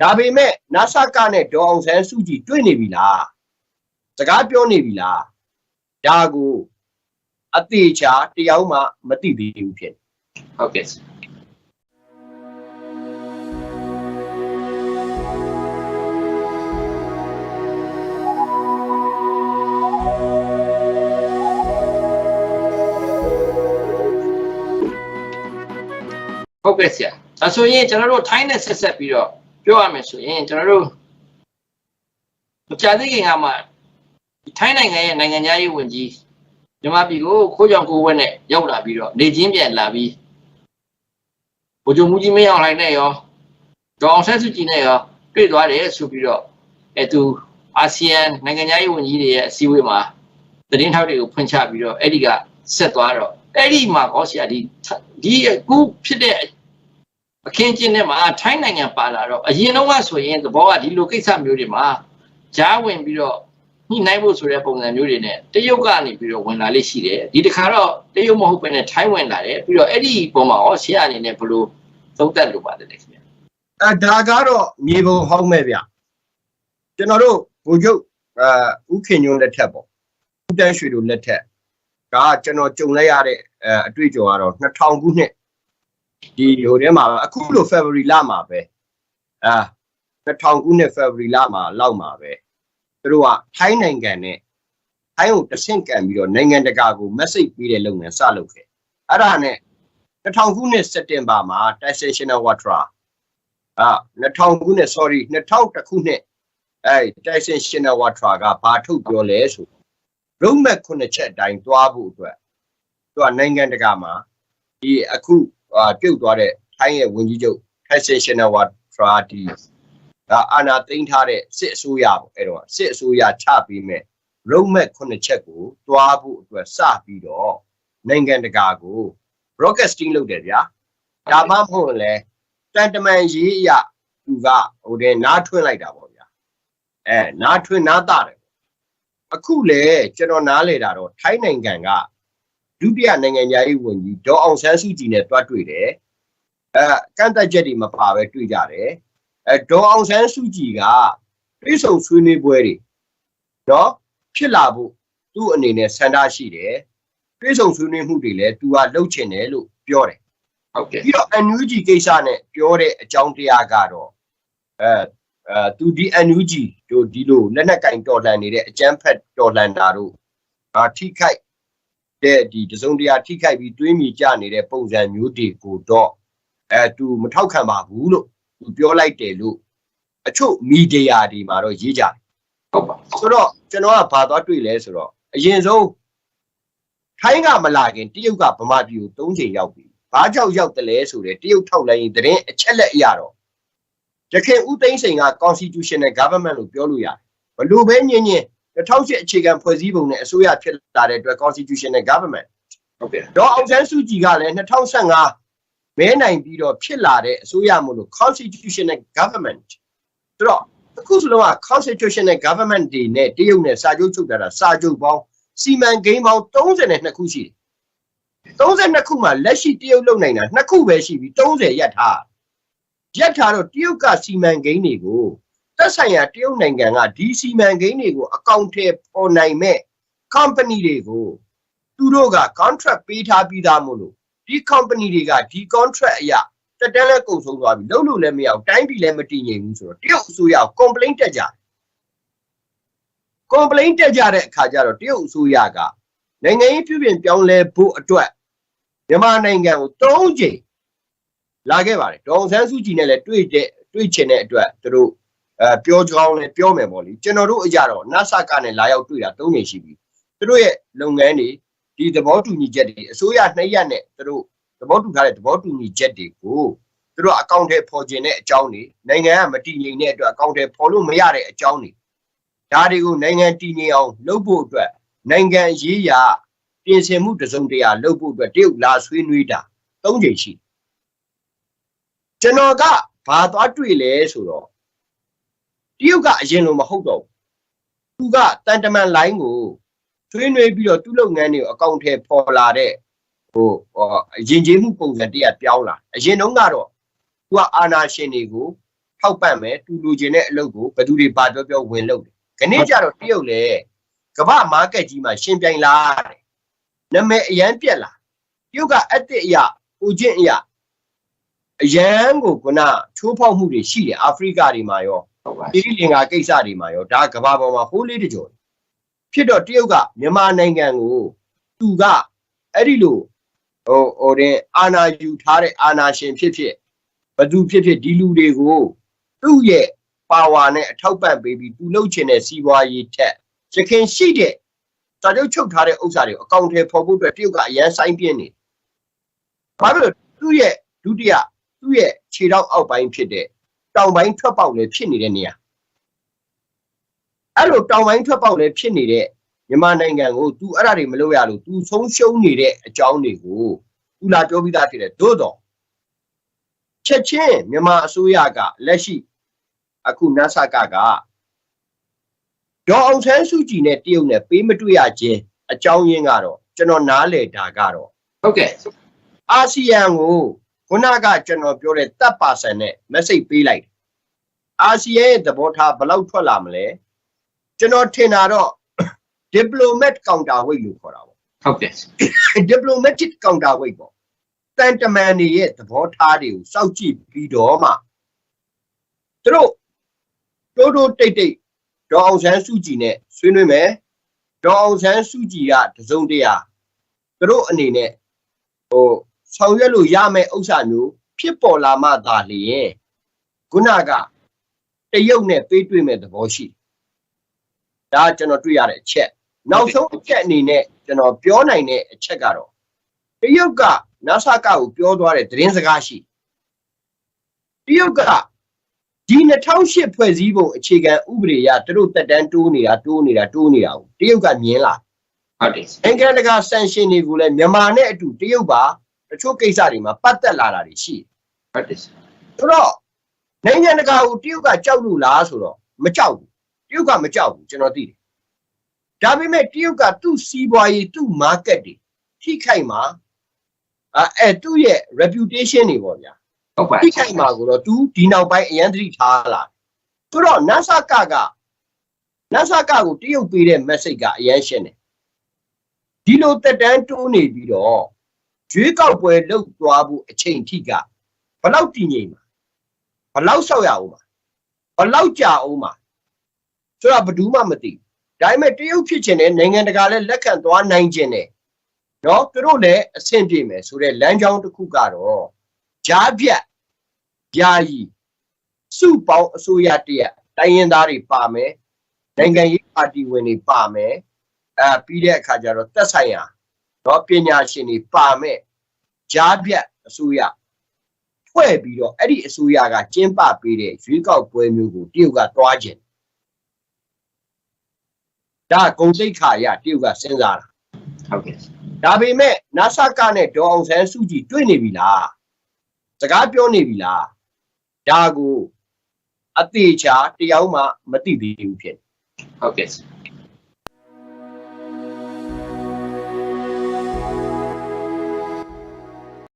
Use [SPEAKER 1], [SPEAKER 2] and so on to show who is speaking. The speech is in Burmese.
[SPEAKER 1] ဒါပေမဲ့နာဆာကနဲ့ဒေါ်အောင်ဆန်းစုကြည်တွေ့နေပြီလားစကားပြောနေပြီလားဒါကိုအသေးချာတယောက်မှမသိသေးဘူးဖြစ်
[SPEAKER 2] ဟုတ်ကဲ့ဟုတ်ကဲ့ဆရာဒါဆိုရင်ကျွန်တော်တို့ထိုင်းနဲ့ဆက်ဆက်ပြီးတော့ ပြောရမယ်ဆိုရင်ကျွန်တော်တို့မကြာသေးခင်ကမှဒီထိုင်းနိုင်ငံရဲ့နိုင်ငံသားရေးဝန်ကြီးမြန်မာပြည်ကိုခိုးကြောင်ကိုဝက်နဲ့ရောက်လာပြီးတော့နေချင်းပြန်လာပြီးဗိုလ်ချုပ်မှုကြီးမင်းအောင်လှိုင်နဲ့ရောဒေါအောင်ဆန်းစုကြည်နဲ့ရောတွေ့သွားတယ်ဆိုပြီးတော့အဲသူအာဆီယံနိုင်ငံသားရေးဝန်ကြီးတွေရဲ့အစည်းအဝေးမှာသတင်းထောက်တွေကိုဖွင့်ချပြီးတော့အဲ့ဒီကဆက်သွားတော့အဲ့ဒီမှာဟောဆရာဒီဒီအခုဖြစ်တဲ့ အခင်းကျင်းထဲမှာထိုင်းနိုင်ငံပါလာတော့အရင်တော့ကဆိုရင်သဘောကဒီလိုကိစ္စမျိုးတွေမှာကြားဝင်ပြီးတော့ညှိနှိုင်းဖို့ဆိုတဲ့ပုံစံမျိုးတွေနဲ့တရုတ်ကနေပြီးတော့ဝင်လာလေးရှိတယ်ဒီတစ်ခါတော့တရုတ်မဟုတ်ဘဲနဲ့ထိုင်းဝင်လာတယ်ပြီးတော့အဲ့ဒီပုံမှာရောဆရာအနေနဲ့ဘယ်လိုသုံးသပ်လိုပါတယ်လဲခင်ဗျာ
[SPEAKER 1] အဲဒါကတော့မြေပုံဟောင်းမဲ့ဗျကျွန်တော်တို့ဘုံချုပ်အဲဥခင်ညွန်းလက်ထက်ပေါ့ဦးတန်းရွှေတို့လက်ထက်ကကျွန်တော်ကြုံလိုက်ရတဲ့အဲအတွေ့အကြုံကတော့2000ခုနှစ် ဒီဟိုထဲမှာအခုလို February လမှာပဲအာ2000ခုနှစ် February လမှာလောက်မှာပဲသူတို့ကထိုင်းနိုင်ငံနဲ့ထိုင်းကိုတဆင့်ကန်ပြီးတော့နိုင်ငံတကာကို message ပေးတဲ့လုပ်ငန်းစလုပ်ခဲ့အဲ့ဒါနဲ့2000ခုနှစ်စက်တင်ဘာမှာ Taxation Watra အာ2000ခုနှစ် sorry 2000ခုနှစ်အဲ Tyson Shinawatra Watra ကဘာထုတ်ပြောလဲဆို roadmap ခုနှစ်ချက်အတိုင်းသွားဖို့အတွက်သူကနိုင်ငံတကာမှာဒီအခု အာပြုတ်သွားတဲ့ထိုင်းရဲ့ဝန်ကြီးချုပ် Tyson Shinawatra Watra ဒီဒါအာနာသိမ်းထားတဲ့စစ်အစိုးရပေါ့အဲ့တော့စစ်အစိုးရချပြီးမဲ့ roadmap ခုနှစ်ချက်ကိုသွားဖို့အတွက်စပြီးတော့နိုင်ငံတကာကို broadcasting လုပ်တယ်ဗျာဒါမှမဟုတ်လဲတန်တမန်ရေးအရသူကဟိုတဲ့နားထွင်းလိုက်တာပေါ့ဗျာအဲနားထွင်းနားတာတယ်အခုလေကျွန်တော်နားလေတာတော့ထိုင်းနိုင်ငံက ဒုတိယနိုင်ငံသားရေးဝန်ကြီးဒေါ်အောင်ဆန်းစုကြည်နဲ့တွားတွေ့တယ်အဲကန့်သက်ချက်တွေမပါပဲတွေ့ကြတယ်အဲဒေါ်အောင်ဆန်းစုကြည်ကတွေးဆုံဆွေးနွေးပွဲတွေနော်ဖြစ်လာဖို့သူ့အနေနဲ့ဆန္ဒရှိတယ်တွေးဆုံဆွေးနွေးမှုတွေလည်းသူကလှုပ်ချင်တယ်လို့ပြောတယ်
[SPEAKER 2] ဟုတ်ကဲ့
[SPEAKER 1] ပြီးတော့ NUG ကိစ္စနဲ့ပြောတဲ့အကြောင်းတရားကတော့အဲအဲသူဒီ NUG တို့ဒီလိုလက်နက်ကင်တော်လှန်နေတဲ့အကြမ်းဖက်တော်လှန်တာတို့အာထိခိုက် တဲ့ဒီတစုံတရာထိခိုက်ပြီးတွေးမိကြနေတဲ့ပုံစံမျိုးတွေကိုတော့အဲသူမထောက်ခံပါဘူးလို့သူပြောလိုက်တယ်လို့အချို့မီဒီယာတွေမှာတော့ရေးကြတယ်
[SPEAKER 2] ဟုတ်ပါ
[SPEAKER 1] ဆိုတော့ကျွန်တော်ကဘာသွားတွေ့လဲဆိုတော့အရင်ဆုံးထိုင်းကမလာခင်တရုတ်ကဗမာပြည်ကို၃ချိန်ရောက်ပြီဘာကြောင့်ရောက်တယ်လဲဆိုတဲ့တရုတ်ထောက်လိုင်းရင်သတင်းအချက်လက်အရတော့ရခိုင်ဦးသိန်းစိန်က constitutional government လို့ပြောလို့ရတယ်ဘလို့ပဲညင်ညင် 2008အခြေခံဖွဲ့စည်းပုံနဲ့အစိုးရဖြစ်လာတဲ့အတွက် constitutional government
[SPEAKER 2] ဟုတ်ကဲ့
[SPEAKER 1] တော့အောင်ဆန်းစုကြည်ကလည်း2015မဲနိုင်ပြီးတော့ဖြစ်လာတဲ့အစိုးရမို့လို့ constitutional government ဆိုတော့အခုဆိုတော့ constitutional government တွေနဲ့တရုတ်နဲ့စာချုပ်ချုပ်တာစာချုပ်ပေါင်းစီမံကိန်းပေါင်း32ခုရှိတယ်32ခုမှာလက်ရှိတရုတ်လုံနိုင်တာ2ခုပဲရှိပြီး30ရက်ထားရက်ထားတော့တရုတ်ကစီမံကိန်းတွေကို သက်ဆိုင်ရာတရုတ်နိုင်ငံကဒီစီမံကိန်းတွေကိုအကောင့်ထဲပေါ်နိုင်မဲ့ company တွေကိုသူတို့က contract ပေးထားပြီးသားမို့လို့ဒီ company တွေကဒီ contract အရာတက်တန်းလဲကုန်ဆုံးသွားပြီလုံးလို့လည်းမရအောင်တိုင်းပြည်လည်းမတည်ငြိမ်ဘူးဆိုတော့တရုတ်အစိုးရကို complaint တက်ကြတယ် complaint တက်ကြတဲ့အခါကျတော့တရုတ်အစိုးရကနိုင်ငံရေးပြုပြင်ပြောင်းလဲဖို့အတွက်မြန်မာနိုင်ငံကို၃ချိန်လာခဲ့ပါတယ်ဒေါအောင်ဆန်းစုကြည်နဲ့လည်းတွေ့တဲ့တွေ့ချင်တဲ့အတွက်သူတို့ အဲပြောကြောင်းလည်းပြောမယ်ပေါ့လေကျွန်တော်တို့အကြတော့ NASA ကနဲ့လာရောက်တွေ့တာ၃ချိန်ရှိပြီသူတို့ရဲ့လုပ်ငန်းတွေဒီသဘောတူညီချက်တွေအစိုးရနှစ်ရက်နဲ့သူတို့သဘောတူထားတဲ့သဘောတူညီချက်တွေကိုသူတို့အကောင့်ထဲပေါ်ကျင်တဲ့အကြောင်းတွေနိုင်ငံကမတည်ငြိမ်တဲ့အတွက်အကောင့်ထဲပေါ်လို့မရတဲ့အကြောင်းတွေဒါတွေကိုနိုင်ငံတည်ငြိမ်အောင်လုပ်ဖို့အတွက်နိုင်ငံရေးရာပြင်ဆင်မှုတစုံတရာလုပ်ဖို့အတွက်တရုတ်လာဆွေးနွေးတာ၃ချိန်ရှိတယ်ကျွန်တော်ကဘာသွားတွေ့လဲဆိုတော့ တရုတ်ကအရင်လိုမဟုတ်တော့ဘူးသူကတန်တမန်လိုင်းကိုဆွေးနွေးပြီးတော့သူ့လုပ်ငန်းတွေကိုအကောင့်ထဲပေါ်လာတဲ့ဟိုယဉ်ကျေးမှုပုံစံတရပြောင်းလာအရင်တုန်းကတော့သူကအာနာရှင်တွေကိုဖထောက်ပံ့မယ်သူလူချင်းတဲ့အလုပ်ကိုဘယ်သူတွေပါပြောပြောဝင်လုပ်တယ်ခဏကြတော့တရုတ်လေကမ္ဘာမားကတ်ကြီးမှာရှင်ပြိုင်လာတယ်နာမည်အရန်ပြက်လာတရုတ်ကအက်တစ်အရာကိုချင်းအရာအရန်ကိုကနချိုးဖောက်မှုတွေရှိတယ်အာဖရိကတွေမှာရော
[SPEAKER 2] ဟုတ်ပါ
[SPEAKER 1] ပြည်လင်္ကာကိစ္စတွေမှာရောဒါကမ္ဘာပေါ်မှာဟိုးလေးတကြော်ဖြစ်တော့တရုတ်ကမြန်မာနိုင်ငံကိုသူကအဲ့ဒီလိုဟိုဟိုတဲ့အာနာယူထားတဲ့အာနာရှင်ဖြစ်ဖြစ်ဘသူဖြစ်ဖြစ်ဒီလူတွေကိုသူ့ရဲ့ပါဝါနဲ့အထောက်ပံ့ပေးပြီးသူလှုပ်ချင်တဲ့စီးပွားရေးထက်ရခင်ရှိတဲ့စာချုပ်ချုပ်ထားတဲ့ဥစ္စာတွေကိုအကောင့်ထဲပေါ်ဖို့အတွက်တရုတ်ကအရန်ဆိုင်ပြင်းနေဘာဖြစ်လို့သူ့ရဲ့ဒုတိယသူ့ရဲ့ခြေထောက်အောက်ပိုင်းဖြစ်တဲ့ တောင်ပိုင်းထွက်ပေါက်လည်းဖြစ်နေတဲ့နေရာအဲ့လိုတောင်ပိုင်းထွက်ပေါက်လည်းဖြစ်နေတဲ့မြန်မာနိုင်ငံကို तू အဲ့ဒါတွေမလုပ်ရလို့ तू ဆုံးရှုံးနေတဲ့အကြောင်းတွေကို तू လာပြောပြီးသားဖြစ်တယ်သို့တော့ချက်ချင်းမြန်မာအစိုးရကလက်ရှိအခုနတ်ဆကကဒေါ်အောင်ဆန်းစုကြည်နဲ့တရုတ်နဲ့ပေးမတွေ့ရခြင်းအကြောင်းရင်းကတော့ကျွန်တော်နားလေတာကတော့
[SPEAKER 2] ဟုတ်ကဲ့
[SPEAKER 1] အာဆီယံကို ခုနကကျွန်တော်ပြောတဲ့တပ်ပါဆန်နဲ့ message ပေးလိုက်တယ်အာဆီယံရဲ့သဘောထားဘယ်လောက်ထွက်လာမလဲကျွန်တော်ထင်တာတော့ diplomat counter weight လို့ခေါ်တာပေါ့
[SPEAKER 2] ဟုတ်ကဲ့
[SPEAKER 1] diplomatic counter weight ပေါ့တန်တမန်တွေရဲ့သဘောထားတွေကိုစောင့်ကြည့်ပြီးတော့မှသူတို့တိုးတိုးတိတ်တိတ်ဒေါ်အောင်ဆန်းစုကြည်နဲ့ဆွေးနွေးမယ်ဒေါ်အောင်ဆန်းစုကြည်ကတစုံတရာသူတို့အနေနဲ့ဟို ဆောင်ရွက်လို့ရမယ့်ဥစ္စာမျိုးဖြစ်ပေါ်လာမှသာလျှင်ခုနကတရုတ်နဲ့ပေးတွေ့မဲ့သဘောရှိတယ်ဒါကကျွန်တော်တွေ့ရတဲ့အချက်နောက်ဆုံးအချက်အနေနဲ့ကျွန်တော်ပြောနိုင်တဲ့အချက်ကတော့တရုတ်ကနာဆာကကိုပြောသွားတဲ့သတင်းစကားရှိတရုတ်ကဒီ2008ဖွဲ့စည်းပုံအခြေခံဥပဒေအရသူတို့တက်တန်းတိုးနေတာတိုးနေတာတိုးနေတာကိုတရုတ်ကမြင်လာ
[SPEAKER 2] ဟုတ်တယ်
[SPEAKER 1] နိုင်ငံတကာဆန်ရှင်တွေကိုလည်းမြန်မာနဲ့အတူတရုတ်ပါ တချို့ကိစ္စတွေမှာပတ်သက်လာတာတွေရှိတယ်
[SPEAKER 2] ဟုတ်တယ်
[SPEAKER 1] ဆိုတော့နိုင်ငံတကာကိုတရုတ်ကကြောက်လို့လားဆိုတော့မကြောက်ဘူးတရုတ်ကမကြောက်ဘူးကျွန်တော်သိတယ်ဒါပေမဲ့တရုတ်ကသူ့စီးပွားရေးသူ့ market တွေထိခိုက်မှာအဲအဲသူ့ရဲ့ reputation တွေပေါ့ဗျာ
[SPEAKER 2] ဟုတ်ပါ
[SPEAKER 1] ထိခိုက်မှာကိုတော့ तू ဒီနောက်ပိုင်းအရန်သတိထားလာဆိုတော့ NASA ကက NASA ကကိုတရုတ်ပေးတဲ့ message ကအရန်ရှင်းတယ်ဒီလိုတက်တန်းတိုးနေပြီးတော့ ရွေးကောက်ပွဲလုပ်သွားဖို့အချိန်ထိကဘယ်လောက်တည်ငြိမ်မှာဘယ်လောက်ဆောက်ရအောင်မှာဘယ်လောက်ကြာအောင်မှာဆိုတော့ဘယ်သူမှမသိဘူးဒါပေမဲ့တရုတ်ဖြစ်ချင်တဲ့နိုင်ငံတကာလည်းလက်ခံသွားနိုင်ခြင်းနဲ့နော်သူတို့လည်းအဆင်ပြေမယ်ဆိုတဲ့လမ်းကြောင်းတစ်ခုကတော့ကြားပြတ်ယာယီစုပေါင်းအစိုးရတရက်တိုင်းရင်းသားတွေပါမယ်နိုင်ငံရေးပါတီဝင်တွေပါမယ်အဲပြီးတဲ့အခါကျတော့သက်ဆိုင်ရာတော့ပညာရှင်တွေပါမယ် ကြားပြတ်အစိုးရဖွဲ့ပြီးတော့အဲ့ဒီအစိုးရကကျင်းပပေးတဲ့ရွေးကောက်ပွဲမျိုးကိုတရုတ်ကတွားခြင်းဒါကဂုံစိတ်ခါရတရုတ်ကစဉ်းစားတာ
[SPEAKER 2] ဟုတ်ကဲ့
[SPEAKER 1] ဒါပေမဲ့နာဆာကနဲ့ဒေါ်အောင်ဆန်းစုကြည်တွေ့နေပြီလားစကားပြောနေပြီလားဒါကိုအသေးချာတယောက်မှမသိသေးဘူးဖြစ်
[SPEAKER 2] ဟုတ်ကဲ့